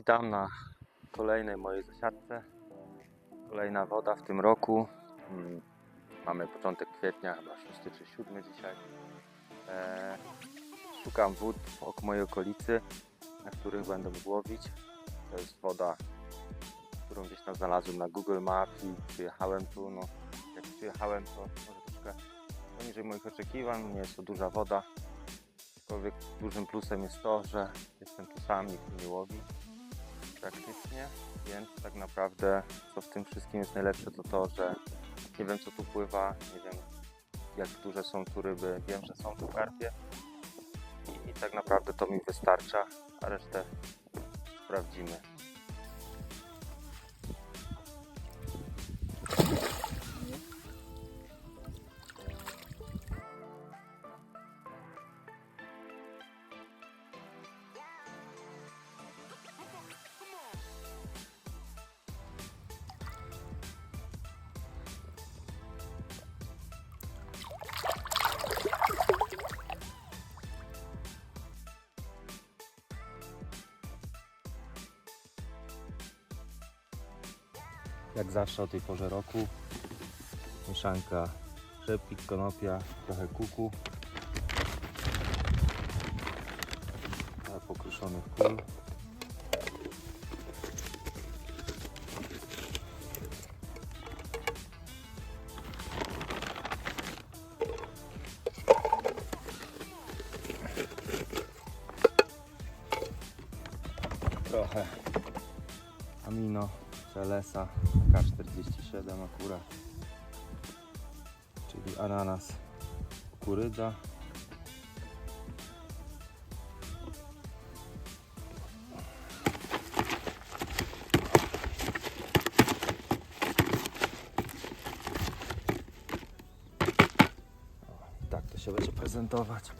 Witam na kolejnej mojej zasiadce. Kolejna woda w tym roku. Mm, Mamy początek kwietnia, chyba 6 czy 7 dzisiaj. E, szukam wód wokół mojej okolicy, na których będę mógł łowić. To jest woda, którą gdzieś tam znalazłem na Google Map i przyjechałem tu. No, jak przyjechałem, to może troszkę poniżej moich oczekiwań. Nie jest to duża woda. Aczkolwiek dużym plusem jest to, że jestem tu sam, nikt nie łowi praktycznie, więc tak naprawdę co w tym wszystkim jest najlepsze to to, że nie wiem co tu pływa, nie wiem jak duże są tu ryby, wiem, że są tu karpie i, i tak naprawdę to mi wystarcza, a resztę sprawdzimy. Jak zawsze o tej porze roku. Mieszanka rzepik, konopia, trochę kuku. Trochę pokruszonych kul trochę amino Celesa K47 akurat. Czyli ananas kukurydza. O, tak to się będzie prezentować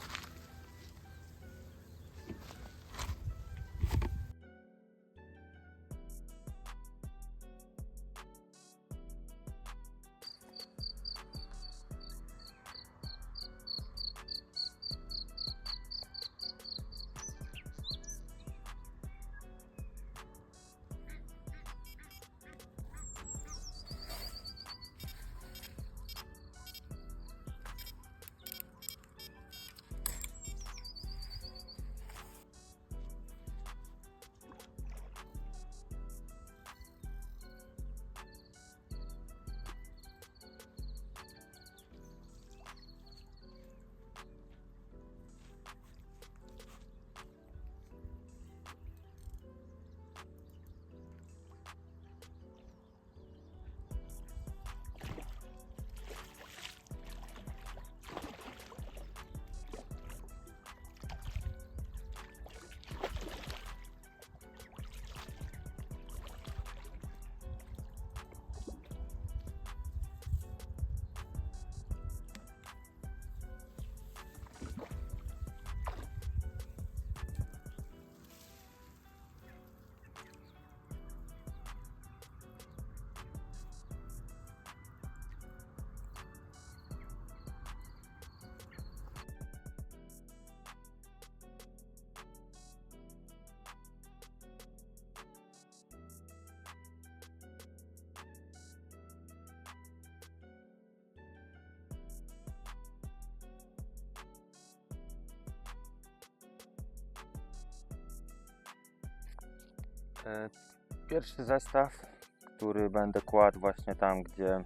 Pierwszy zestaw, który będę kładł właśnie tam, gdzie mm,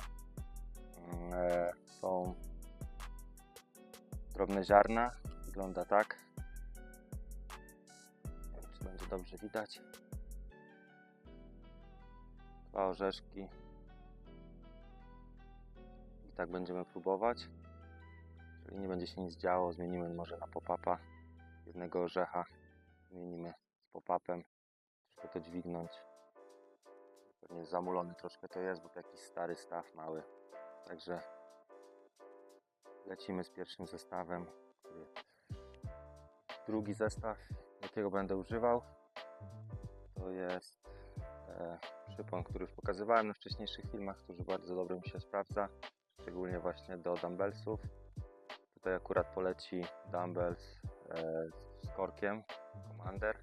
e, są drobne ziarna. Wygląda tak. Czy będzie dobrze widać. Dwa orzeszki. I tak będziemy próbować. Czyli nie będzie się nic działo, zmienimy może na pop-upa. Jednego orzecha zmienimy z pop-upem to dźwignąć. Pewnie zamulony troszkę to jest, bo to jakiś stary staw mały. Także lecimy z pierwszym zestawem. Drugi zestaw, jakiego będę używał, to jest e, przypon, który już pokazywałem na wcześniejszych filmach, który bardzo dobrze mi się sprawdza, szczególnie właśnie do dumbbellsów. Tutaj akurat poleci dumbbells e, z korkiem Commander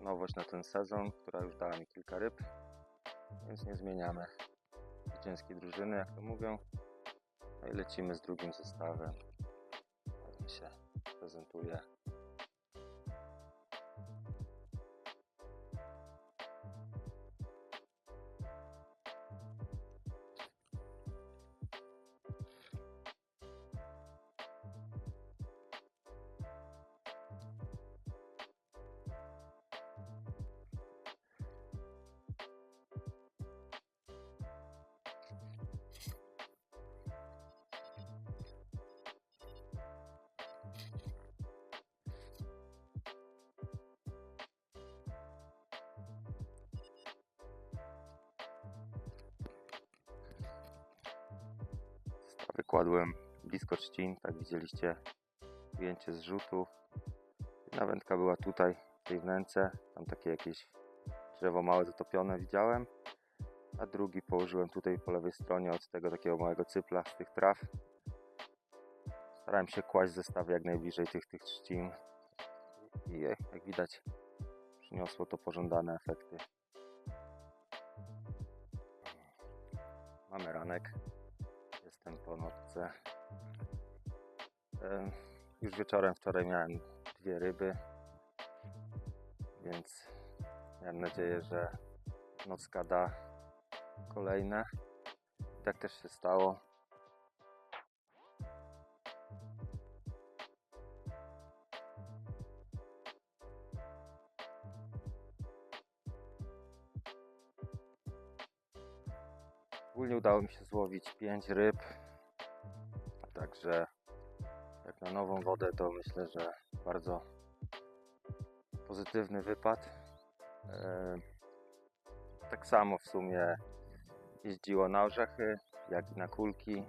nowość na ten sezon, która już dała mi kilka ryb, więc nie zmieniamy zwycięskiej drużyny, jak to mówią. No i lecimy z drugim zestawem. Tak mi się prezentuje. Wykładłem blisko trzcin, tak widzieliście ujęcie z rzutu. Jedna wędka była tutaj, w tej wnęce, tam takie jakieś drzewo małe zatopione widziałem, a drugi położyłem tutaj po lewej stronie od tego takiego małego cypla z tych traw. Starałem się kłaść zestawy jak najbliżej tych, tych trzcin i jak widać przyniosło to pożądane efekty. Mamy ranek. Jestem po nocce. Em, Już wieczorem wczoraj miałem dwie ryby, więc miałem nadzieję, że nocka da kolejne. Tak też się stało. Ogólnie udało mi się złowić 5 ryb. Także jak na nową wodę to myślę, że bardzo pozytywny wypad. E, Tak samo w sumie jeździło na orzechy, jak i na kulki.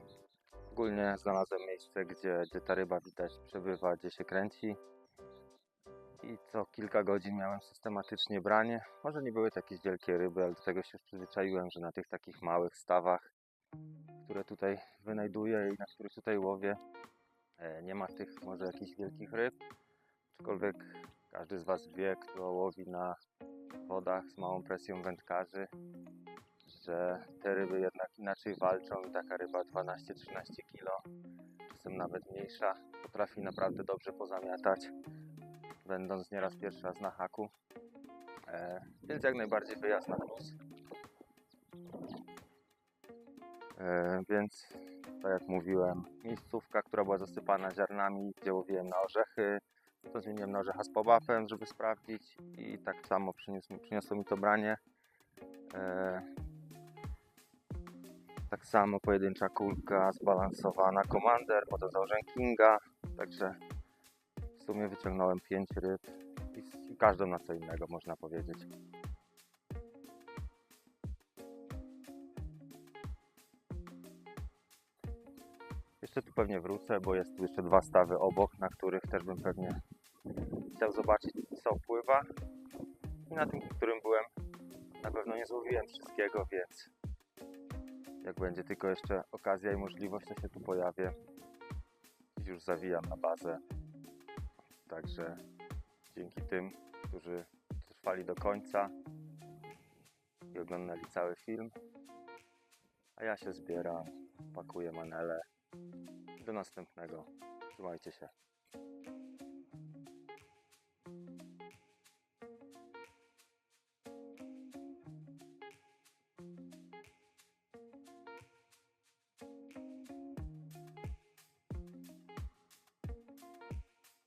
Ogólnie znalazłem miejsce, gdzie, gdzie ta ryba widać przebywa, gdzie się kręci. I co kilka godzin miałem systematycznie branie. Może nie były to jakieś wielkie ryby, ale do tego się przyzwyczaiłem, że na tych takich małych stawach, które tutaj wynajduję i na których tutaj łowię, e, nie ma tych może jakichś wielkich ryb. Aczkolwiek każdy z Was wie, kto łowi na wodach z małą presją wędkarzy, że te ryby jednak inaczej walczą i taka ryba 12-13 kg, czasem nawet mniejsza, potrafi naprawdę dobrze pozamiatać będąc nieraz pierwszy raz na haku. E, więc jak najbardziej wyjazd na plus. E, więc tak jak mówiłem, miejscówka, która była zasypana ziarnami, gdzie łowiłem na orzechy, to zmieniłem na orzecha z pop-upem, żeby sprawdzić i tak samo przyniósł, mi- przyniosło mi to branie. E, tak samo pojedyncza kulka, zbalansowana Commander, potem założę Kinga, także sumie wyciągnąłem 5 ryb i, i każdą na co innego można powiedzieć. Jeszcze tu pewnie wrócę, bo jest tu jeszcze dwa stawy obok, na których też bym pewnie chciał zobaczyć co pływa. I na tym, którym byłem, na pewno nie złowiłem wszystkiego, więc jak będzie tylko jeszcze okazja i możliwość, to się tu pojawię. Już zawijam na bazę. Także dzięki tym, którzy trwali do końca i oglądali cały film. A ja się zbieram, pakuję manele. Do następnego. Trzymajcie się.